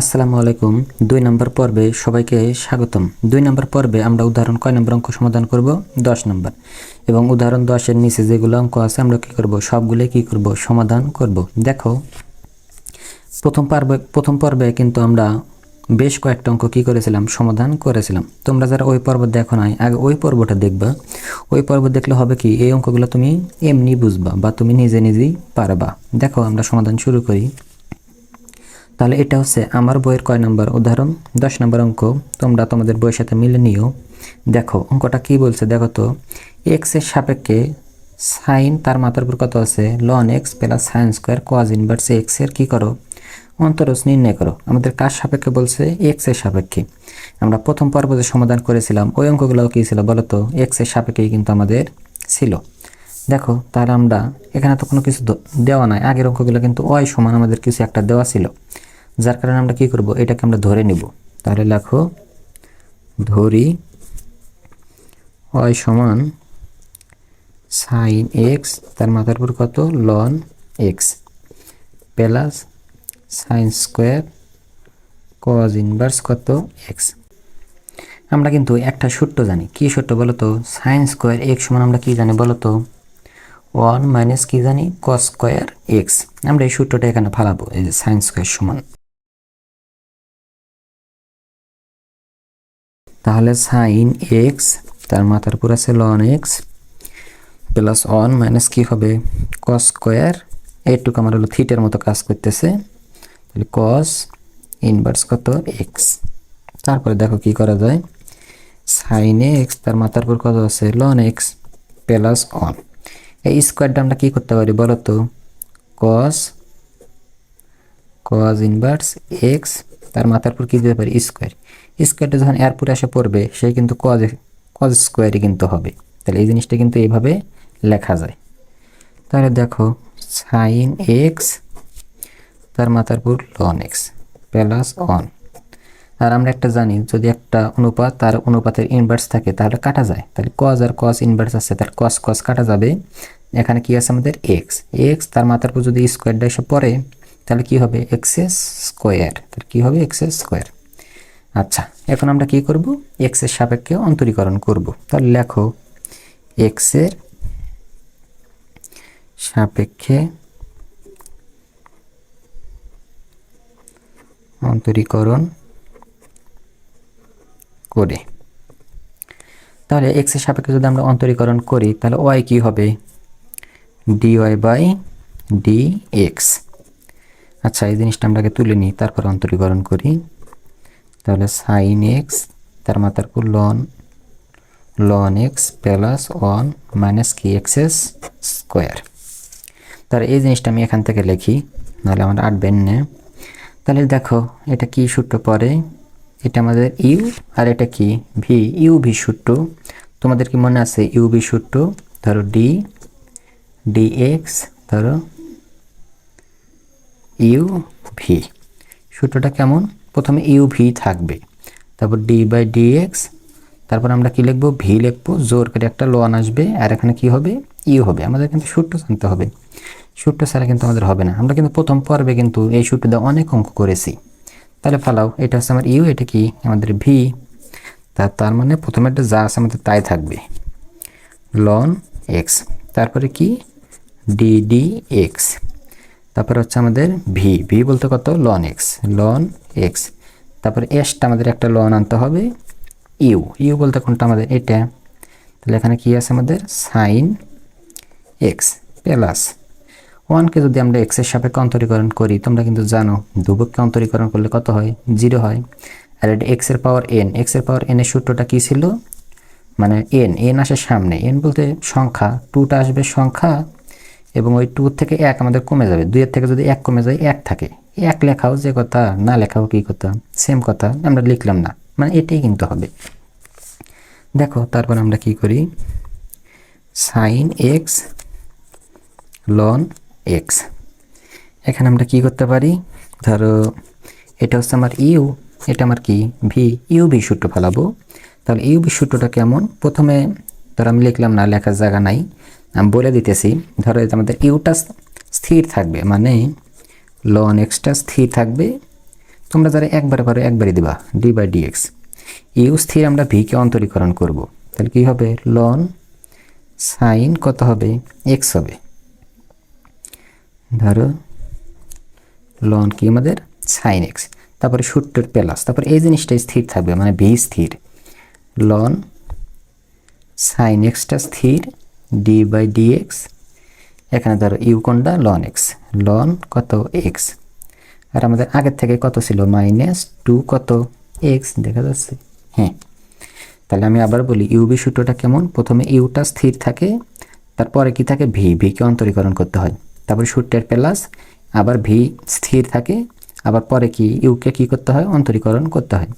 আসসালামু আলাইকুম। দুই নম্বর পর্বে সবাইকে স্বাগতম। দুই নম্বর পর্বে আমরা উদাহরণ কয় নম্বর অঙ্ক সমাধান করব? দশ নম্বর। এবং উদাহরণ দশের নিচে যেগুলো অঙ্ক আছে, আমরা কি করব? সবগুলো কি করব? সমাধান করব। দেখো, প্রথম পর্বে প্রথম পর্বে কিন্তু আমরা বেশ কয়েকটা অঙ্ক কি করেছিলাম? সমাধান করেছিলাম। তোমরা যারা ওই পর্ব দেখো নাই, আগে ওই পর্বটা দেখবা। ওই পর্ব দেখলে হবে কি, এই অঙ্কগুলো তুমি এমনি বুঝবা বা তুমি নিজে নিজেই পারবা। দেখো, আমরা সমাধান শুরু করি। তাহলে এটা হচ্ছে আমার বইয়ের কয় নম্বর? উদাহরণ, দশ নম্বর অঙ্ক। তোমরা তোমাদের বইয়ের সাথে মিলে নিও। দেখো, অঙ্কটা কি বলছে? দেখো তো এক্সের সাপেক্ষে সাইন তার মাথার উপর কত আছে? Ln x plus sine square cos inverse এক্সের কি করো? অন্তরস নির্ণয় করো। আমাদের কার সাপেক্ষে বলছে? এক্সের সাপেক্ষে। আমরা প্রথম পর্ব যে সমাধান করেছিলাম, ওই অঙ্কগুলোও কী ছিল বলো তো? এক্সের সাপেক্ষেই কিন্তু আমাদের ছিল। দেখো, তাহলে আমরা এখানে তো কোনো কিছু দেওয়া নাই। আগের অঙ্কগুলো কিন্তু ওয়াই সমান আমাদের কিছু একটা দেওয়া ছিল। যার কারণে আমরা কি করব? এটাকে আমরা ধরে নিব। তাহলে লেখো, ধরি ওয়াই সমান সাইন এক্স তার মাথার উপর কত? Ln x plus sine square cos inverse কত? এক্স আমরা কিন্তু একটা সূত্র জানি। কি সূত্র বলো তো সাইন স্কোয়ার এক্স সমান আমরা কি জানি বলো তো ওয়ান মাইনাস কি জানি? কস স্কোয়ার এক্স আমরা এই সূত্রটা এখানে ফালাবো, এই যে সাইন স্কোয়ার সমান। তাহলে সাইন এক্স তার মাথার উপর আছে ln x plus one minus কী হবে? কস স্কোয়ার এইটুকু আমার হলো থিটের মতো কাজ করতেছে। তাহলে কস ইনভার্স কত? এক্স তারপরে দেখো কি করা যায়? সাইন এক্স তার মাথার উপর কত আছে? লন এক্স প্লাস ওয়ান এই স্কোয়ারটা আমরা কী করতে পারি বলো তো? কস কস ইনভার্স এক্স তার মাথার উপর কী দিতে পারি? স্কোয়ার স্কোয়ারটা যখন এয়ারপোর্টে এসে পড়বে, সে কিন্তু কজ কজ স্কোয়ারই কিন্তু হবে। তাহলে এই জিনিসটা কিন্তু এইভাবে লেখা যায়। তাহলে দেখো সাইন এক্স তার মাথার উপর লন এক্স প্লাস অন আর আমরা একটা জানি, যদি একটা অনুপাত তার অনুপাতের ইনভার্স থাকে, তাহলে কাটা যায়। তাহলে কজ আর কস ইনভার্স আছে, তাহলে কস কস কাটা যাবে। এখানে কি আছে আমাদের? এক্স এক্স তার মাথার উপর যদি স্কোয়ারটা এসে পড়ে, তাহলে কি হবে? এক্সেস স্কোয়ার তাহলে কি হবে? এক্সেস স্কোয়ার আচ্ছা এখন আমরা কি করব? এক্সের সাপেক্ষে অন্তরীকরণ করব। তাহলে লেখো এক্সের সাপেক্ষে অন্তরীকরণ করে। তাহলে এক্সের সাপেক্ষে যদি আমরা অন্তরীকরণ করি, তাহলে ওয়াই কি হবে? D y by d x আচ্ছা এই জিনিসটা আমরা আগে তুলে নিই, তারপর অন্তরীকরণ করি। তাহলে সাইন এক্স তার মাথার উপর ln ln x plus one minus কি এক্সেস স্কোয়ার তাহলে এই জিনিসটা আমি এখান থেকে লিখি, নাহলে আমার আটবেন না। তাহলে দেখো, এটা কি সূত্র পরে এটা আমাদের ইউ আর এটা কি? ভি ইউ ভি সূত্র। তোমাদের কি মনে আছে ইউ ভি সূত্র? ধরো ডি ডি এক্স ধরো ইউ ভি সূত্রটা কেমন? প্রথমে ইউ ভি থাকবে। তারপর ডি বাই ডি এক্স, তারপর আমরা কি লিখব? ভি লিখব। জোর করে একটা লোয়ান আসবে, আর এখানে কি হবে? ইউ হবে। আমাদের কিন্তু সূত্র জানতে হবে। সূত্র ছাড়া কিন্তু আমাদের হবে না। আমরা কিন্তু প্রথম পর্বে কিন্তু এই সূত্র দিয়ে অনেক অঙ্ক করেছি। তাহলে ফালাও, এটা হচ্ছে আমার ইউ, এটা কি? আমাদের ভি। তা তার মানে প্রথমে একটা যা আছে আমাদের তাই থাকবে। Ln x. তারপরে কি? D d x. তারপরে হচ্ছে আমাদের ভি ভি বলতে কত? লন এক্স লন এক্স তারপরে এসটা আমাদের একটা লন আনতে হবে ইউ ইউ বলতে কোনটা আমাদের? এটা। তাহলে এখানে কী আছে আমাদের? সাইন এক্স প্লাস ওয়ানকে যদি আমরা এক্সের সাপেক্ষে অন্তরীকরণ করি, তোমরা কিন্তু জানো ধ্রুবককে অন্তরীকরণ করলে কত হয়? জিরো হয়। আর এটা এক্সের পাওয়ার এন এক্সের পাওয়ার এন এর সূত্রটা কী ছিল? মানে এন এন আসে সামনে। এন বলতে সংখ্যা। টুটা আসবে সংখ্যা এবং ওই টু থেকে এক আমাদের কমে যাবে। দুইয়ের থেকে যদি এক কমে যায়, এক থাকে। এক লেখাও যে কথা, না লেখাও কী কথা? সেম কথা, আমরা লিখলাম না। মানে এটাই কিন্তু হবে। দেখো, তারপর আমরা কি করি? সাইন এক্স লন এক্স এখানে আমরা কি করতে পারি? ধরো, এটা হচ্ছে আমার ইউ এটা আমার কি? ভি ইউ ভি সূত্র ফেলাবো। তাহলে ইউ ভি সূত্রটা কেমন? প্রথমে, ধরো আমি লিখলাম না, লেখার জায়গা নাই। বলে দিতেছি, ধরো আমাদের ইউটা স্থির থাকবে মানে লন এক্সটা স্থির থাকবে, তোমরা যারা একবারে পারো একবারই দিবা d by d x u স্থির আমরা ভিকে অন্তরীকরণ করব, তাহলে কি হবে? লন সাইন কত হবে? এক্স হবে। ধরো লন কি আমাদের? সাইন এক্স তারপরে সূত্রের প্লাস, তারপরে এই জিনিসটা স্থির থাকবে মানে ভি স্থির। লন সাইন এক্সটা স্থির ডি বাই ডি এক্স এখানে ধরো ইউ কোনটা? লন এক্স লন কত? এক্স আর আমাদের আগের থেকে কত ছিল? মাইনাস টু কত? এক্স দেখা যাচ্ছে। হ্যাঁ। তাহলে আমি আবার বলি ইউবি সূত্রটা কেমন? প্রথমে ইউটা স্থির থাকে, তারপরে কি থাকে? ভি ভিকে অন্তরীকরণ করতে হয়। তারপরে সূত্রের প্লাস, আবার ভি স্থির থাকে, আবার পরে কি? ইউকে কি করতে হয়? অন্তরীকরণ করতে হয়।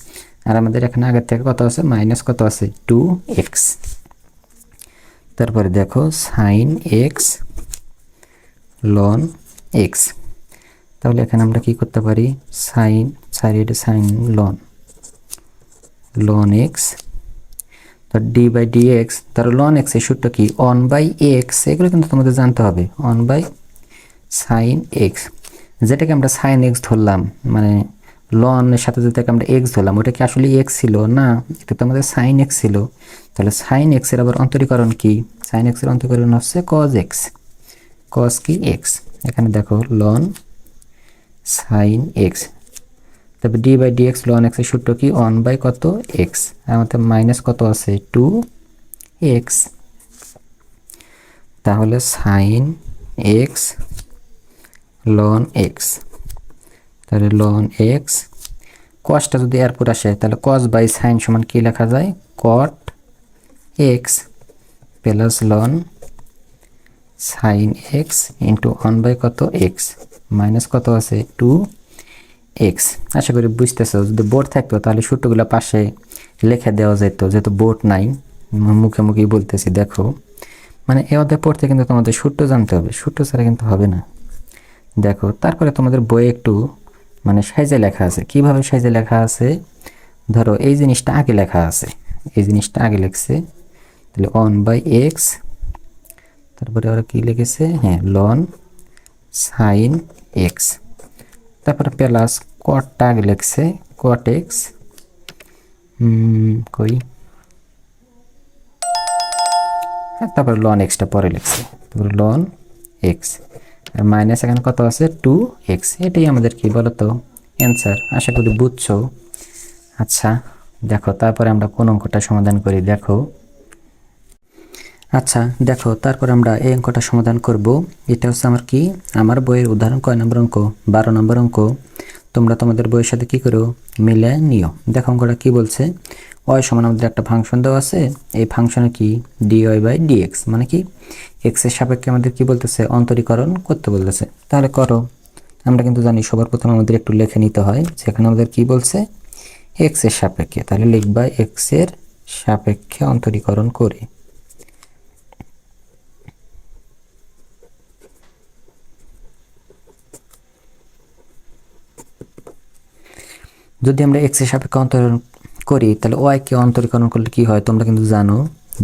আর আমাদের এখানে আগের থেকে কত আছে? মাইনাস কত আছে? টু এক্স তারপরে দেখো সাইন এক্স লন এক্স। তাহলে এখানে আমরা কি করতে পারি? Sine side sine ln. Ln x. তো ডি বাই ডি এক্স তার লন এক্স এই সূত্র কি? অন বাই এক্স, এগুলো কিন্তু তোমাদের জানতে হবে। One by sine x. যেটাকে আমরা সাইন এক্স ধরলাম মানে লনের সাথে যেটাকে আমরা এক্স ধরলাম, ওটা কি আসলে এক্স ছিল? না, এটা তো আমাদের সাইন এক্স ছিল। তাহলে সাইন এক্সের আবার অন্তরীকরণ কি? সাইন এক্সের অন্তরীকরণ হচ্ছে কজ এক্স কজ কি? এক্স এখানে দেখো লন সাইন এক্স তারপর d by d x ln এক্সের সূত্র কি? ওয়ান বাই কত এক্স আমাদের মাইনাস কত আছে? টু এক্স তাহলে সাইন এক্স লন এক্স তাহলে লন এক্স কসটা যদি এরপর আসে, তাহলে কস বাই সাইন সমান কি লেখা যায়? Cot x plus ln sine x into one by কত এক্স মাইনাস কত আছে? টু এক্স আশা করি বুঝতেছো, যদি বোর্ড থাকতো, তাহলে সূত্রগুলো পাশে লেখা দেওয়া যেত, যেহেতু বোর্ড নাই। মুখে মুখেই বলতেছি, দেখো। মানে এ অধ্যায় পড়তে কিন্তু তোমাদের সূত্র জানতে হবে, সূত্র ছাড়া কিন্তু হবে না। দেখো, তারপরে তোমাদের বই একটু মানে সাইজে লেখা আছে। কীভাবে সাইজে লেখা আছে? ধরো এই জিনিসটা আগে লেখা আছে। এই জিনিসটা আগে লিখছে। তাহলে অন বাই এক্স তারপরে ওরা কি লিখেছে? হ্যাঁ লন সাইন এক্স তারপরে প্লাস কটটা আগে লিখছে। কট এক্স কই? হ্যাঁ তারপরে লন এক্সটা পরে লিখছে। তারপরে লন এক্স মাইনাস এখানে কত আছে? টু এক্স এটাই আমাদের কি বলতো? অ্যান্সার আশা করি বুঝছ? আচ্ছা দেখো, তারপরে আমরা কোন অঙ্কটা সমাধান করি? দেখো। আচ্ছা দেখো, তারপর আমরা এই অঙ্কটা সমাধান করব। এটা হচ্ছে আমার কি? আমার বইয়ের উদাহরণ কয় নম্বর অঙ্ক? বারো নম্বর অঙ্ক। তোমরা তোমাদের বইয়ের সাথে কি করো? মিলে নিও। দেখো অঙ্কটা কি বলছে? ওয়াই সমান আমাদের একটা ফাংশন দেওয়া আছে। এই ফাংশনে কি? ডিওয়াই বাই ডিএক্স মানে কি? এক্সের সাপেক্ষে আমাদের কি বলতেছে? অন্তরীকরণ করতে বলতেছে। তাহলে করো। আমরা কিন্তু জানি সবার প্রথমে আমাদের একটু লিখে নিতে হয় সেখানে আমাদের কি বলছে? এক্সের সাপেক্ষে। তাহলে লিখবা এক্সের সাপেক্ষে অন্তরীকরণ করে। যদি আমরা এক্সের সাপেক্ষে অন্তরণ করি, তাহলে ওয়াইকে অন্তরীকরণ করলে কি হয়? তোমরা কিন্তু জানো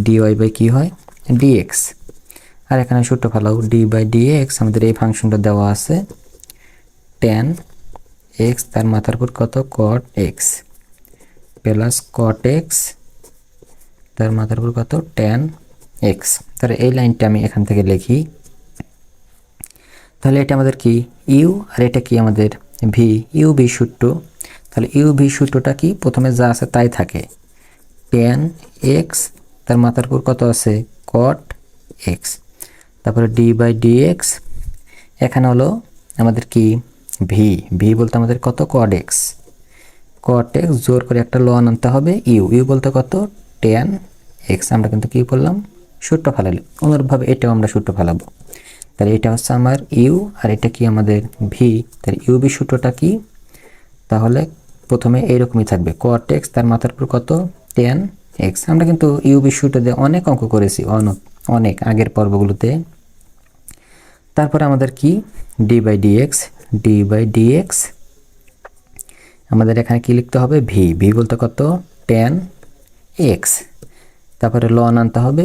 ডি ওয়াই বাই কী হয়? ডিএক্স আর এখানে সূত্র ফেলাও ডি বাই ডিএক্স আমাদের এই ফাংশনটা দেওয়া আছে টেন এক্স তার মাথার উপর কত? Cot x plus cot x তার মাথার উপর কত? টেন এক্স তাহলে এই লাইনটা আমি এখান থেকে লিখি। তাহলে এটা আমাদের কি? ইউ আর এটা কি আমাদের? ভি ইউ ভি সূত্র তাহলে ইউ ভি সূত্রটা কি? প্রথমে যা আছে তাই থাকে। টেন এক্স তার মাথার উপর কত আছে? কট এক্স তারপরে ডি বাই ডি এক্স এখানে হলো আমাদের কি? ভি ভি বলতে আমাদের কত? কড এক্স কট এক্স জোর করে একটা লন আনতে হবে। ইউ ইউ বলতে কত? টেন এক্স আমরা কিন্তু কি বললাম? সূত্র ফেলালি অনুরূপভাবে এটাও আমরা সূত্র ফেলাবো। তাহলে এটা হচ্ছে আমার ইউ আর এটা কি আমাদের ভি তাহলে ইউ বি সূত্রটা কি? তাহলে প্রথমে এইরকমই থাকবে। কট এক্স তার মাথার উপর কত? টেন এক্স আমরা কিন্তু ইউবি দিয়ে অনেক অঙ্ক করেছি, অনেক অনেক আগের পর্বগুলোতে। তারপর আমাদের কি? D by d x d by d x আমাদের এখানে কি লিখতে হবে? ভি ভি বলতে কত? টেন এক্স তারপরে লন আনতে হবে।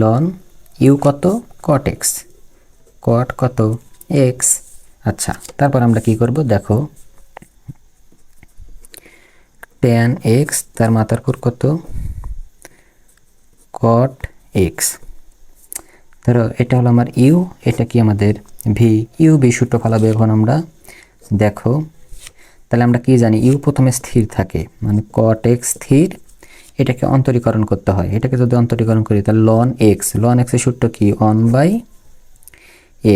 লন ইউ কত? কট এক্স কট কত? এক্স আচ্ছা তারপর আমরা কি করব? দেখো ট্যান এক্স তার মাথার উপর কত? কট এক্স ধরো, এটা হলো আমার ইউ এটা কি আমাদের ভি ইউ ভি সূত্র ফালাবে এখন আমরা। দেখো, তাহলে আমরা কি জানি ইউ প্রথমে স্থির থাকে মানে কট এক্স স্থির, এটাকে অন্তরীকরণ করতে হয়। এটাকে যদি অন্তরীকরণ করি, তাহলে লন এক্স লন এক্সের সূত্র কি? অন বাই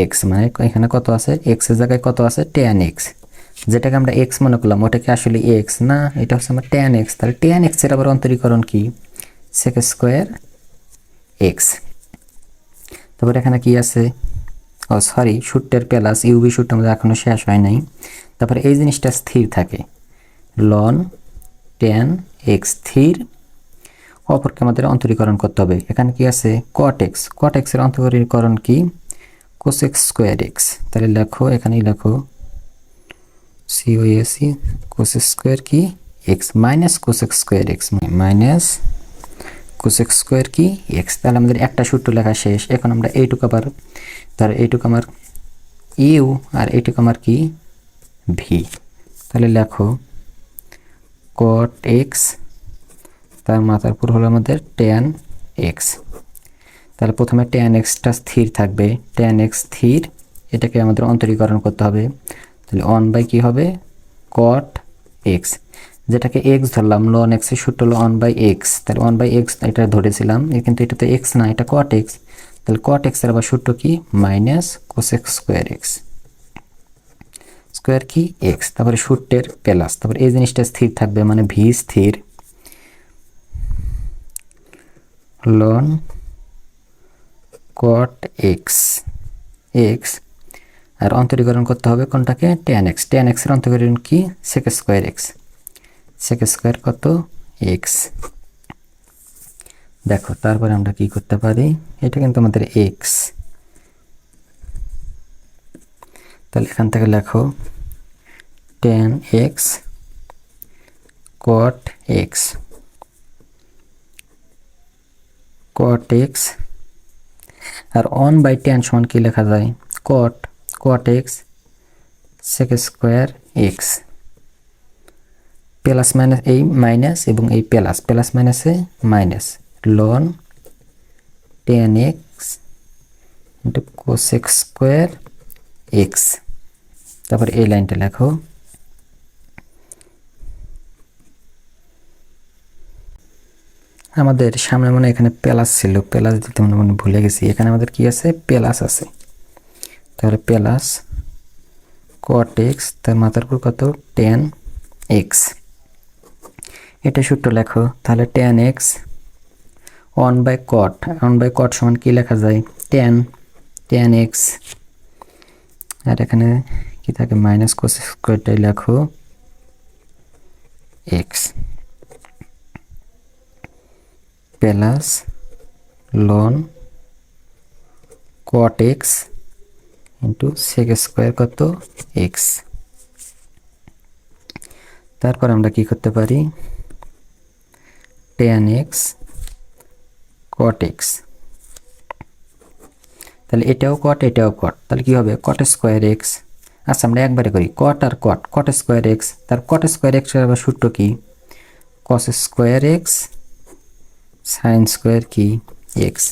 এক্স মানে এখানে কত আছে? এক্সের জায়গায় কত আছে? টেন এক্স যেটাকে আমরা এক্স মনে করলাম ওটাকে আসলে এক্স না, এটা হচ্ছে আমার টেন এক্স তাহলে টেন এক্সের আবার অন্তরীকরণ কি? সেক স্কোয়ার এক্স তারপর এখানে কি আছে? ও সরি সূত্রের প্লাস ইউবি সূত্র আমাদের এখনও শেষ হয় নাই। তারপরে এই জিনিসটা স্থির থাকে। লন টেন এক্স স্থির, অপরকে আমাদের অন্তরীকরণ করতে হবে। এখানে কি আছে? কট এক্স কট এক্সের অন্তরীকরণ কি? কোসেক্স স্কোয়ার এক্স তাহলে লেখো, এখানেই লেখো সিওএসি কোসেক্স স্কোয়ার কি x minus cosec square x minus cosec square কি এক্স তাহলে আমাদের একটা সূত্র লেখা শেষ। এখন আমরা এইটুকু আবার তার এইটুকু আমার ইউ আর এইটুকু আমার কি? ভি তাহলে লেখো কট এক্স তার মাথার উপর হলো আমাদের টেন এক্স তাহলে প্রথমে টেন এক্সটা স্থির থাকবে। টেন এক্স স্থির, এটাকে আমাদের অন্তরীকরণ করতে হবে। তাহলে অন বাই কী হবে? কট এক্স যেটাকে এক্স ধরলাম লন এক্সের সূত্র হলো অন বাই এক্স তাহলে অন বাই এক্স এটা ধরেছিলাম কিন্তু এটা তো এক্স না, এটা কট এক্স তাহলে কট এক্সের আবার সূত্র কি? Minus cosec square x square কি? এক্স তারপরে সূত্রের প্লাস, তারপরে এই জিনিসটা স্থির থাকবে মানে ভি স্থির। লন কট এক্স এক্স আর অন্তরীকরণ করতে হবে কোনটাকে? টেন এক্স টেন এক্সের অন্তরীকরণ কি? Sec square x sec square কত? এক্স দেখো, তারপরে আমরা কি করতে পারি? এটা কিন্তু আমাদের এক্স তাহলে এখান থেকে লেখো tan x cot x cot x R one by tan সমান কি লেখা যায়? Cot cot x sec square x plus minus এই মাইনাস এবং এই প্লাস প্লাস মাইনাসে minus ln tan x into cosec square x তারপর এই লাইনটা লেখো। আমাদের সামনে মনে এখানে প্লাস ছিল প্লাস দিতে মনে মনে ভুলে গেছি। এখানে আমাদের কি আছে? প্লাস আছে। তাহলে প্লাস কট এক্স তার মাথার উপর কত? টেন এক্স এটা সূত্র লেখো, তাহলে tan x one by cot one by cot সমান কি লেখা যায়? টেন টেন এক্স আর এখানে কি থাকে? মাইনাস কোস স্কোয়ারটাই লেখো x plus ln cot x into sec square কত? এক্স তারপর আমরা কি করতে পারি? টেন এক্স কট এক্স তাহলে এটাও কট এটাও কট তাহলে কি হবে? কট স্কোয়ার এক্স আচ্ছা আমরা একবারে করি কট আর কট কট স্কোয়ার এক্স তার কট স্কোয়ার এক্সের আবার সূত্র কি? Cos square x sine square কি? এক্স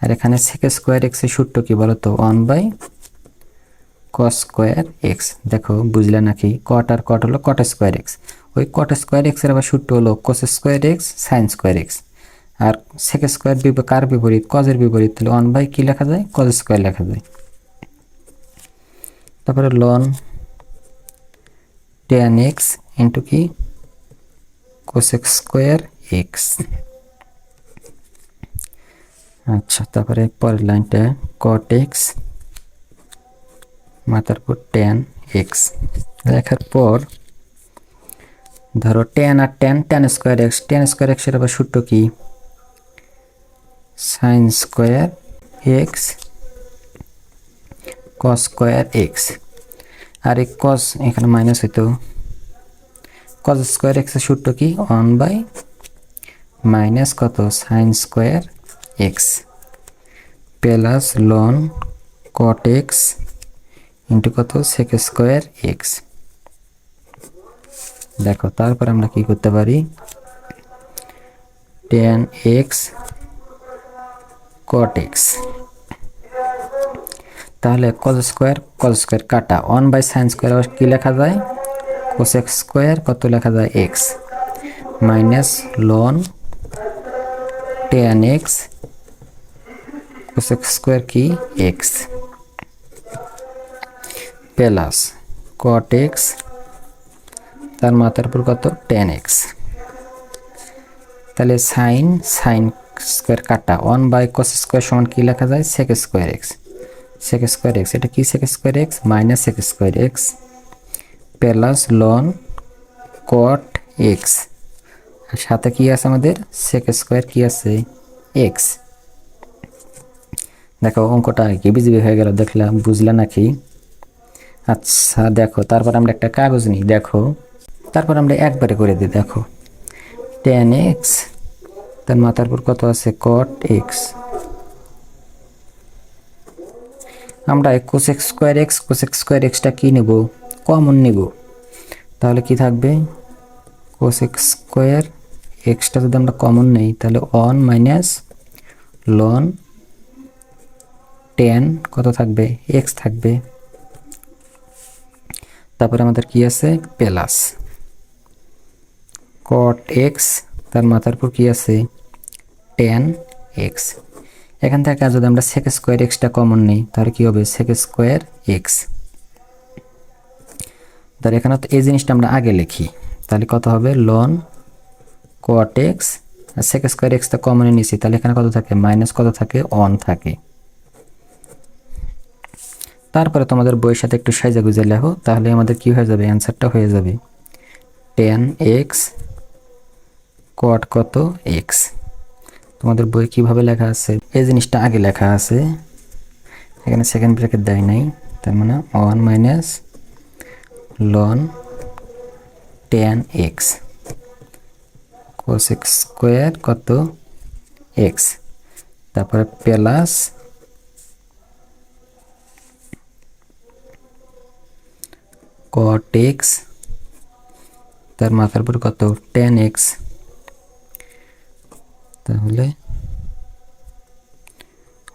আর এখানে সেক স্কোয়ার এক্সের সূত্র কি বলো তো one by cos square x দেখো, বুঝলে নাকি? কট আর কট হলো কট স্কোয়ার এক্স ওই কট স্কোয়ার এক্সের আবার সূত্র হলো cos square x sine square x আর সেক স্কোয়ার কার বিপরীত? কজের বিপরীত। তাহলে ওয়ান বাই কী লেখা যায়? কজ স্কোয়ার লেখা যায়। তারপরে লন টেন এক্স ইন্টু কি? কোসেক স্কোয়ার এক্স আচ্ছা তারপরে পরের লাইনটা কট এক্স মাথার পর টেন এক্স লেখার পর, ধরো টেন আর tan tan square x tan square এক্সের আবার সূত্র কি? Sine square x cos square x আর এই কস এখানে মাইনাস হইতো। কস স্কোয়ার এক্সের সূত্র কি? ওয়ান বাই মাইনাস কত? Sine square x plus ln cot x into কত? সেক স্কোয়ার এক্স দেখো, তারপর আমরা কি করতে পারি? টেন এক্স কট এক্স তাহলে কজ স্কোয়ার কজ স্কোয়ার কাটা। ওয়ান বাই সাইন স্কোয়ার আবার কী লেখা যায়? কোসেক স্কোয়ার কত লেখা যায়? X minus ln tan x cosec square কি? এক্স প্লাস কট এক্স তার মাথার উপর কত? টেন এক্স তাহলে সাইন সাইন স্কোয়ার কাটা। ওয়ান বাই কস স্কোয়ার সমান কী লেখা যায়? Sec square x sec square x এটা কি sec square x minus sec square x plus ln cot x আর সাথে কি আছে আমাদের? সেক স্কোয়ার কি আছে? এক্স দেখো অঙ্কটা কি বিজিবি হয়ে গেল, দেখলাম, বুঝলে নাকি? আচ্ছা দেখো, তারপর আমরা একটা কাগজ নিই, দেখো। তারপর আমরা একবারে করে দিই, দেখো। টেন এক্স তার মাথার উপর কত আছে? কট এক্স আমরা cosec square x cosec square extra কী নেব? কমন নেব। তাহলে কি থাকবে? কোসেক স্কোয়ার এক্সটা যদি আমরা কমন নেই, তাহলে ওয়ান মাইনাস লন টেন কত থাকবে? এক্স থাকবে। তারপরে আমাদের কি আছে? প্লাস। কট এক্স তার মাথার উপর কি আছে? টেন এক্স এখান থেকে যদি আমরা সেক স্কোয়ার এক্সটা কমন নিই, তাহলে কী হবে? সেক স্কোয়ার এক্স তাহলে এখানে এই জিনিসটা আমরা আগে লিখি। তাহলে কত হবে? লন কট এক্স আর সেক স্কোয়ার এক্সটা কমনে নিছি তাহলে এখানে কত থাকে? মাইনাস কত থাকে? অন থাকে। তারপরে তোমাদের বইয়ের সাথে একটু সাইজা গুজে লেখো, তাহলে আমাদের কি হয়ে যাবে? অ্যান্সারটা হয়ে যাবে। টেন এক্স কট কত এক্স তোমাদের বই কীভাবে লেখা আছে? এই জিনিসটা আগে লেখা আছে। এখানে সেকেন্ড ব্র্যাকেট দেয় নাই, তার মানে one minus ln tan x cos x square কত এক্স তারপরে প্লাস কট এক্স তার মাথার উপর কত? Tan x. তাহলে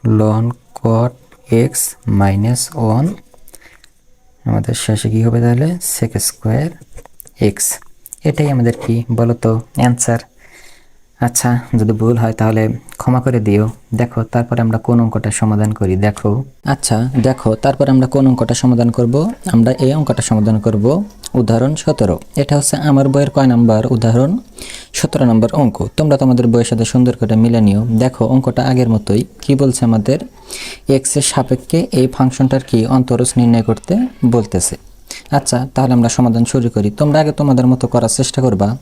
ln cot x minus one আমাদের শেষে কী হবে তাহলে? সেক স্কোয়ার এক্স এটাই আমাদের কি বলো তো অ্যান্সার আচ্ছা যদি ভুল হয় তাহলে ক্ষমা করে দিও। দেখো, তারপরে আমরা কোন অঙ্কটা সমাধান করি, দেখো। আচ্ছা দেখো, তারপর আমরা কোন অঙ্কটা সমাধান করব? আমরা এই অঙ্কটা সমাধান করব উদাহরণ সতেরো। এটা হচ্ছে আমার বইয়ের কয় নাম্বার উদাহরণ? সতেরো নম্বর অঙ্ক। তোমরা তোমাদের বইয়ের সাথে সুন্দর করে মিলে নিও। দেখো, অঙ্কটা আগের মতোই। কি বলছে আমাদের? এক্সের সাপেক্ষে এই ফাংশনটার কি অন্তরস নির্ণয় করতে বলতেছে। আচ্ছা তাহলে আমরা সমাধান শুরু করি। তোমরা আগে তোমাদের মতো করার চেষ্টা করবা।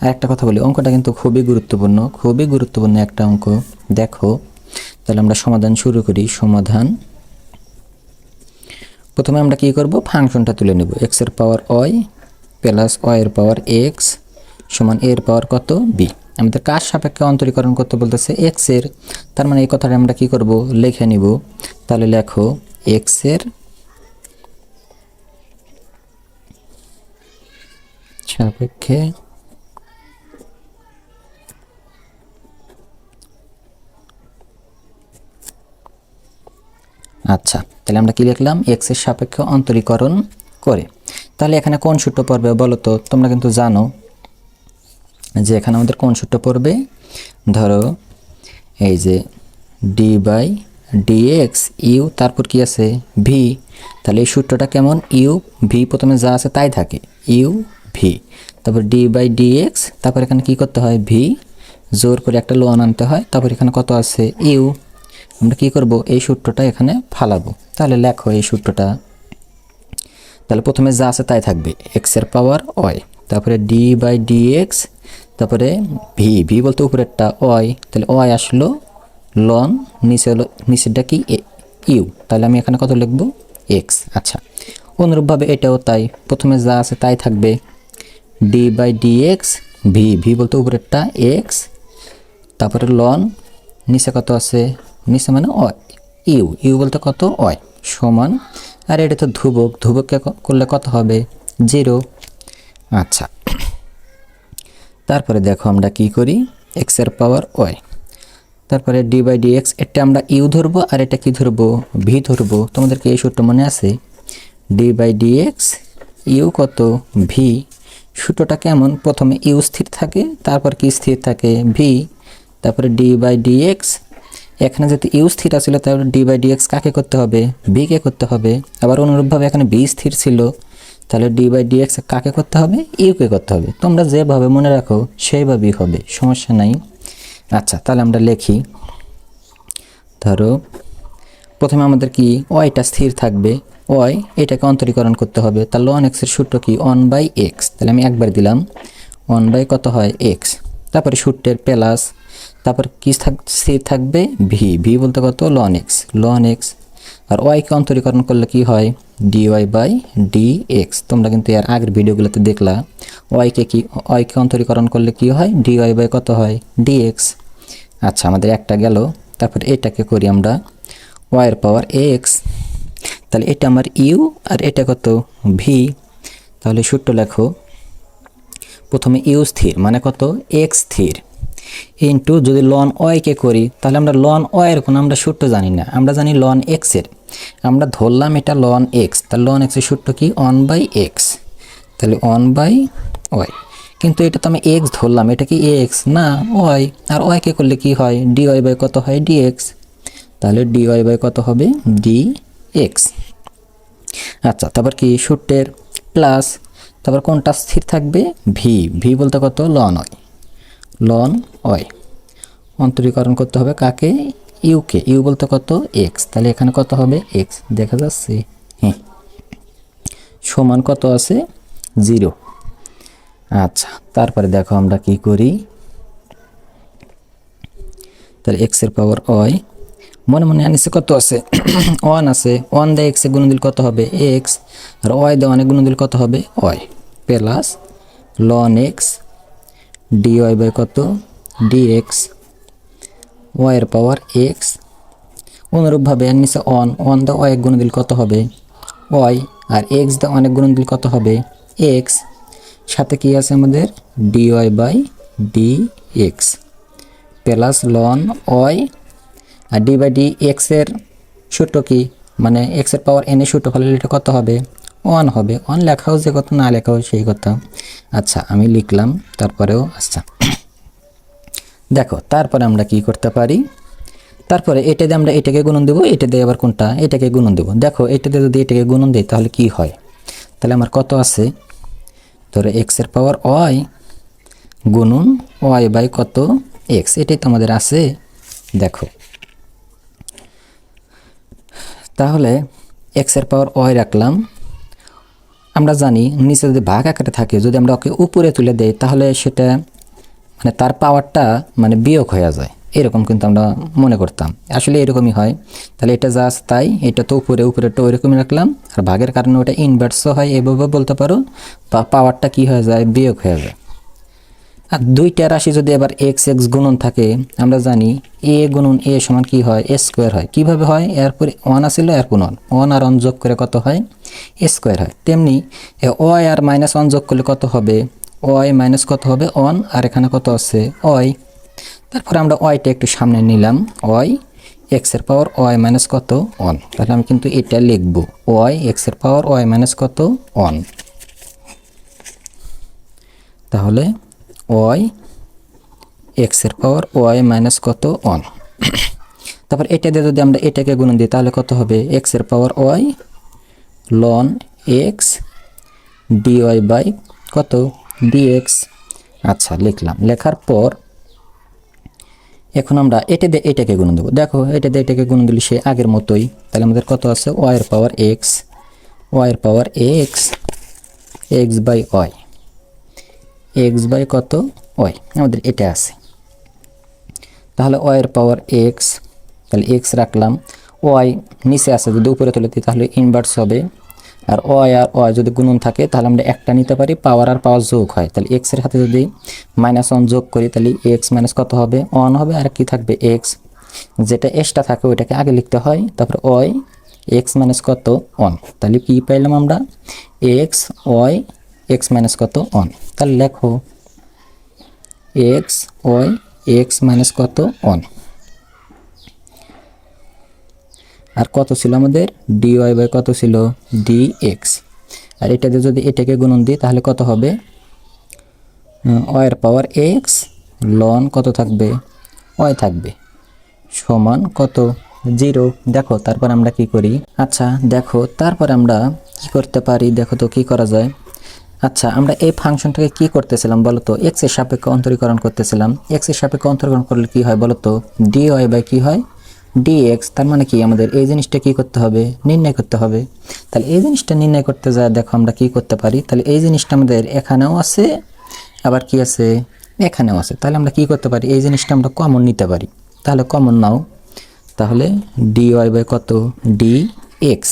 আর একটা কথা বলি, অঙ্কটা কিন্তু খুবই গুরুত্বপূর্ণ খুবই গুরুত্বপূর্ণ একটা অঙ্ক। দেখো, তাহলে আমরা সমাধান শুরু করি, সমাধান। প্রথমে আমরা কি করব? ফাংশনটা তুলে নেব। এক্সের পাওয়ার ওয়াই প্লাস ওয়াই এর পাওয়ার এক্স সমান এর পাওয়ার কত? বি আমাদের কার সাপেক্ষে অন্তরীকরণ করতে বলতেছে? এক্সের। তার মানে এই কথাটা আমরা কি করব? লিখে নিব। তাহলে লেখো এক্স সাপেক্ষে আচ্ছা তাহলে আমরা কি লিখলাম? এক্সের সাপেক্ষে অন্তরীকরণ করে। তাহলে এখানে কোন সূত্র পড়বে বলো তো? তোমরা কিন্তু জানো যে এখানে আমাদের কোন সূত্র পড়বে? ধরো এই যে ডি বাই ডিএক্স ইউ তারপর কি আছে? ভি তাহলে এই সূত্রটা কেমন? ইউ ভি প্রথমে যা আছে তাই থাকে। ইউ ভি তারপর ডি বাই ডি এক্স তারপর এখানে কী করতে হয়? ভি জোর করে একটা লোন আনতে হয়। তারপর এখানে কত আছে? ইউ আমরা কি করব? এই সূত্রটা এখানে ফালাবো। তাহলে লেখো এই সূত্রটা। তাহলে প্রথমে যা আছে তাই থাকবে। এক্সের পাওয়ার ওয়াই তারপরে ডি বাই ডি এক্স তারপরে ভি ভি বলতে উপরেরটা ওয়াই তাহলে ওয়াই আসলো লন নিচে হলো নিচেরটা কি? ইউ তাহলে আমি এখানে কত লিখব? এক্স আচ্ছা। অনুরূপভাবে এটাও তাই। প্রথমে যা আছে তাই থাকবে। D by d x v v বলতে উপরেরটা এক্স তারপরে লন নিচে কত আছে? নিচে মানে অয় ইউ ইউ বলতে কত অয় সমান, আর এটা তো ধ্রুবক, ধ্রুবককে ক- করলে কত হবে? জিরো আচ্ছা। তারপরে দেখো আমরা কি করি? এক্সের পাওয়ার ওয়াই তারপরে ডি বাই ডি এক্স এটা আমরা ইউ ধরবো, আর এটা কি ধরবো? ভি ধরবো। তোমাদেরকে এই সূত্র মনে আছে? D by d x u কত? ভি সূত্রটা কেমন? প্রথমে ইউ স্থির থাকে, তারপর কি স্থির থাকে? ভি তারপরে ডি বাই ডি এক্স এখানে যদি ইউ স্থির ছিল তাহলে ডি বাই ডি এক্স কাকে করতে হবে? ভি কে করতে হবে। আবার অনুরূপভাবে এখানে বি স্থির ছিল, তাহলে ডি বাই ডি এক্স কাকে করতে হবে? ইউকে করতে হবে। তোমরা যেভাবে মনে রাখো, সেইভাবেই হবে, সমস্যা নাই। আচ্ছা তাহলে আমরা লিখি। ধরো, প্রথমে আমাদের কি? ওয়াইটা স্থির থাকবে। ওয়াই, এটাকে অন্তরীকরণ করতে হবে। তাহলে ওয়ান এক্সের সূত্র কি? ওয়ান বাই এক্স তাহলে আমি একবার দিলাম। ওয়ান বাই কত হয়? এক্স তারপরে সূত্রের প্লাস, তারপর কি থাক স্থির থাকবে? ভি ভি বলতে কত? লন এক্স লন এক্স আর ওয়াইকে অন্তরীকরণ করলে কি হয়? D y by d x তোমরা কিন্তু এর আগের ভিডিওগুলোতে দেখলা। ওয়াইকে কি ওয়াইকে অন্তরীকরণ করলে কি হয়? ডি ওয়াই বাই কত হয়? ডি এক্স আচ্ছা আমাদের একটা গেল। তারপর এটাকে করি আমরা। ওয়াইয়ের পাওয়ার এক্স তাহলে এটা আমার ইউ আর এটা কত ভি। তাহলে সূত্র লেখো। প্রথমে ইউ স্থির মানে কত? এক্স স্থির। ইন্টু যদি লন ওয়াইকে করি, তাহলে আমরা লন ওয়াইয়ের কোনো আমরা সূত্র জানি না। আমরা জানি লন এক্সের আমরা ধরলাম এটা লন এক্স তাহলে লন এক্সের সূত্র কি? অন বাই এক্স তাহলে অন বাই ওয়াই কিন্তু এটা তো আমি এক্স ধরলাম, এটা কি এক্স না ওয়াই আর ওয়াইকে করলে কি হয়? ডি ওয়াই বাই কত হয়? ডি এক্স তাহলে ডি ওয়াই বাই কত হবে? ডি এক্স আচ্ছা তারপর কি? সূত্রের প্লাস তারপর কোনটা স্থির থাকবে? ভি ভি বলতে কত? লন ওয়াই লন ওয়াই অন্তরীকরণ করতে হবে কাকে? ইউকে ইউ বলতে কত? এক্স তাহলে এখানে কত হবে? এক্স দেখা যাচ্ছে। হ্যাঁ। সমান কত আছে? জিরো আচ্ছা তারপরে দেখো আমরা কি করি? তাহলে এক্সের পাওয়ার ওয়াই মনে মনে আনিসে কত আছে? ওয়ান আছে। ওয়ান দিয়ে এক্সে গুণ দিল কত হবে? এক্স আর ওয়াই দিয়ে অনেক গুণ দিল কত হবে? Y plus ln x d y by কত? ডি এক্স ওয়াইয়ের পাওয়ার এক্স অনুরূপভাবে এর নিচে অন অন দা ওয়াই গুণ দিল কত হবে? ওয়াই আর এক্স দা অনেক গুণ দিল কত হবে? এক্স সাথে কি আছে আমাদের? D y by d x plus ln y R d by d এক্সের সূত্র কি? মানে এক্সের পাওয়ার এনে সূত্র ফলে এটা কত হবে? ওয়ান হবে। ওয়ান লেখাও যে কত না লেখাও সেই কথা। আচ্ছা আমি লিখলাম, তারপরেও আচ্ছা। দেখো, তারপরে আমরা কি করতে পারি? তারপরে এটা দিয়ে আমরা এটাকে গুণন দেবো, এটা দিয়ে আবার কোনটা? এটাকে গুণন দেবো। দেখো, এটা দিয়ে যদি এটাকে গুণন দিই, তাহলে কি হয়? তাহলে আমার কত আছে? ধরো এক্সের পাওয়ার ওয়াই গুণন ওয়াই বাই কত এক্স এটাই তো আমাদের আছে। দেখো তাহলে এক্সের পাওয়ার ওয়াই রাখলাম। আমরা জানি নিচে যদি ভাগ আকারে থাকে, যদি আমরা ওকে উপরে তুলে দেই, তাহলে সেটা মানে তার পাওয়ারটা মানে বিয়োগ হয়ে যায়। এরকম কিন্তু আমরা মনে করতাম। আসলে এরকমই হয়। তাহলে এটা যা তাই, এটা তো উপরে উপরেটা ওইরকমই রাখলাম। আর ভাগের কারণে ওটা ইনভার্সও হয়, এভাবে বলতে পারো। বা পাওয়ারটা কি হয়ে যায়? বিয়োগ হয়ে যায়। আর দুইটা রাশি যদি আবার এক্স এক্স গুণন থাকে, আমরা জানি এ গুণন এ সমান কি হয়? এ স্কোয়ার হয়। কীভাবে হয়? এরপরে ওয়ান আসিল এরপর ওয়ান ওয়ান আর ওয়ান যোগ করে কত হয়? এ স্কোয়ার হয়। তেমনি ওয়াই আর মাইনাস ওয়ান যোগ করলে কত হবে? ওয়াই মাইনাস কত হবে? ওয়ান আর এখানে কত আছে? ওয়াই তারপরে আমরা ওয়াইটা একটু সামনে নিলাম। ওয়াই এক্সের পাওয়ার ওয়াই মাইনাস কত? ওয়ান তাহলে আমি কিন্তু এটা লিখব। ওয়াই এক্সের পাওয়ার ওয়াই মাইনাস কত? ওয়ান তাহলে ওয়াই এক্সের পাওয়ার ওয়াই মাইনাস কত ওয়ান। তারপর এটা দিয়ে যদি আমরা এটাকে গুণন দিই, তাহলে কত হবে? এক্সের power y ln x d y by কত? D x. আচ্ছা লিখলাম। লেখার পর এখন আমরা এটা দিয়ে এটাকে গুণ দেবো। দেখো, এটা দিয়ে এটাকে গুণ দিলে সে আগের মতোই। তাহলে আমাদের কত আছে? ওয়াইয়ের পাওয়ার এক্স ওয়াইয়ের power x x by y. X by কত? ওয়াই আমাদের এটা আছে। তাহলে ওয়াইয়ের পাওয়ার এক্স তাহলে এক্স রাখলাম। ওয়াই নিচে আছে, যদি উপরে তুলে দিই, তাহলে ইনভার্স হবে। আর ওয়াই আর ওয়াই যদি গুণন থাকে, তাহলে আমরা একটা নিতে পারি পাওয়ার আর পাওয়ার যোগ হয়। তাহলে এক্সের সাথে যদি মাইনাস ওয়ান যোগ করি, তাহলে এক্স মাইনাস কত হবে? ওয়ান হবে, আর কি থাকবে এক্স যেটা এক্সটা থাকে, ওইটাকে আগে লিখতে হয়। তারপর ওয়াই এক্স মাইনাস কত? ওয়ান তাহলে কি পাইলাম আমরা? এক্স ওয়াই এক্স মাইনাস কত ওয়ান তাহলে লেখো এক্স ওয়াই এক্স মাইনাস কত অন আর কত ছিল আমাদের? ডি ওয়াই বাই কত ছিল? ডি এক্স আর এটাতে যদি এটাকে গুণন দিই, তাহলে কত হবে? ওয়ের পাওয়ার এক্স লন কত থাকবে? ওয়াই থাকবে। সমান কত? জিরো দেখো, তারপর আমরা কি করি? আচ্ছা দেখো, তারপর আমরা কি করতে পারি? দেখো তো কি করা যায়? আচ্ছা আমরা এই ফাংশনটাকে কি করতেছিলাম বলো তো এক্সের সাপেক্ষে অন্তরীকরণ করতেছিলাম। এক্সের সাপেক্ষে অন্তরীকরণ করলে কি হয় বলো তো ডি ওয়াই বাই কি হয়? ডিএক্স তার মানে কি? আমাদের এই জিনিসটা কি করতে হবে? নির্ণয় করতে হবে। তাহলে এই জিনিসটা নির্ণয় করতে যায় দেখো আমরা কি করতে পারি? তাহলে এই জিনিসটা আমাদের এখানেও আছে, আবার কি আছে? এখানেও আছে। তাহলে আমরা কি করতে পারি? এই জিনিসটা আমরা কমন নিতে পারি। তাহলে কমন নাও। তাহলে ডি ওয়াই বাই কত? ডি এক্স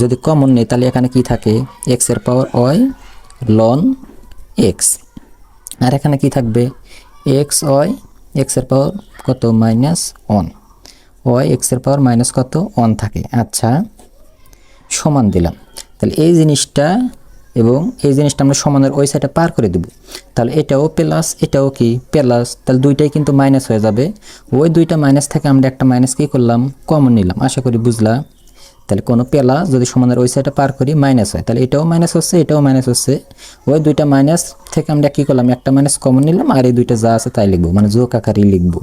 যদি কমন নেই, তাহলে এখানে কি থাকে? এক্সের পাওয়ার ওয়াই লন এক্স আর এখানে কি থাকবে? এক্স ওয়াই এক্সের পাওয়ার কত? মাইনাস ওয়ান ওয়াই এক্সের পাওয়ার মাইনাস কত? ওয়ান থাকে। আচ্ছা সমান দিলাম। তাহলে এই জিনিসটা এবং এই জিনিসটা আমরা সমানের ওই সাইডে পার করে দেব। তাহলে এটাও প্লাস এটাও কি? প্লাস তাহলে দুইটাই কিন্তু মাইনাস হয়ে যাবে। ওই দুইটা মাইনাস থেকে আমরা একটা মাইনাস কি করলাম? কমন নিলাম। আশা করি বুঝলা? তাহলে কোনো প্লাস যদি সমানের ওই সাইডে পার করি মাইনাস হয়। তাহলে এটাও মাইনাস হচ্ছে, এটাও মাইনাস হচ্ছে। ওই দুইটা মাইনাস থেকে আমরা কী করলাম? একটা মাইনাস কমন নিলাম আর এই দুইটা যা আছে তাই লিখব মানে যোগ আকারেই লিখব।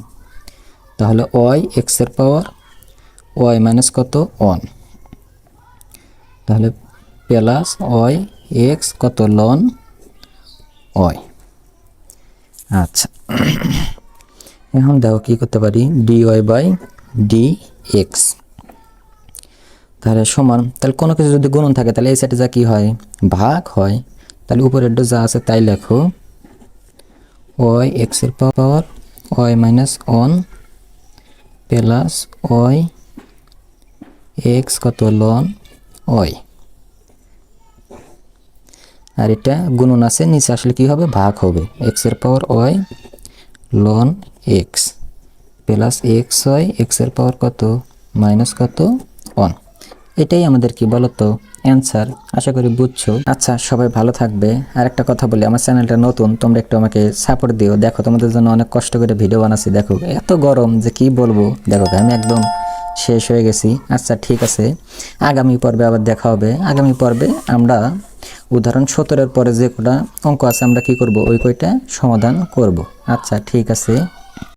তাহলে ওয়াই এক্সের পাওয়ার ওয়াই মাইনাস কত? ওয়ান তাহলে প্লাস ওয়াই এক্স কত লন ওয়াই আচ্ছা। এখন দেখো কী করতে পারি? D y by d x তাহলে সমান। তাহলে কোনো কিছু যদি গুণন থাকে, তাহলে এই সাইডে যা কী হয়? ভাগ হয়। তাহলে উপরের যা আছে, তাই লেখো। ওয়াই এক্সের power y minus one plus y x কত লন ওয়াই আর এটা গুণন আছে, নিচে আসলে কি হবে? ভাগ হবে। এক্সের power y ln x plus x y এক্সের পাওয়ার কত? মাইনাস কত? ওয়ান এটাই আমাদের কি বলতো অ্যান্সার আশা করি বুঝছ? আচ্ছা সবাই ভালো থাকবে। আর একটা কথা বলি, আমার চ্যানেলটা নতুন, তোমরা একটু আমাকে সাপোর্ট দিও। দেখো, তোমাদের জন্য অনেক কষ্ট করে ভিডিও বানাচ্ছি। দেখো, এত গরম যে কি বলব? দেখো, আমি একদম শেষ হয়ে গেছি। আচ্ছা ঠিক আছে। আগামী পর্বে আবার দেখা হবে। আগামী পর্বে আমরা উদাহরণ সতেরোর পরে যে কটা অঙ্ক আছে, আমরা কি করব? ওই কয়টা সমাধান করব। আচ্ছা ঠিক আছে।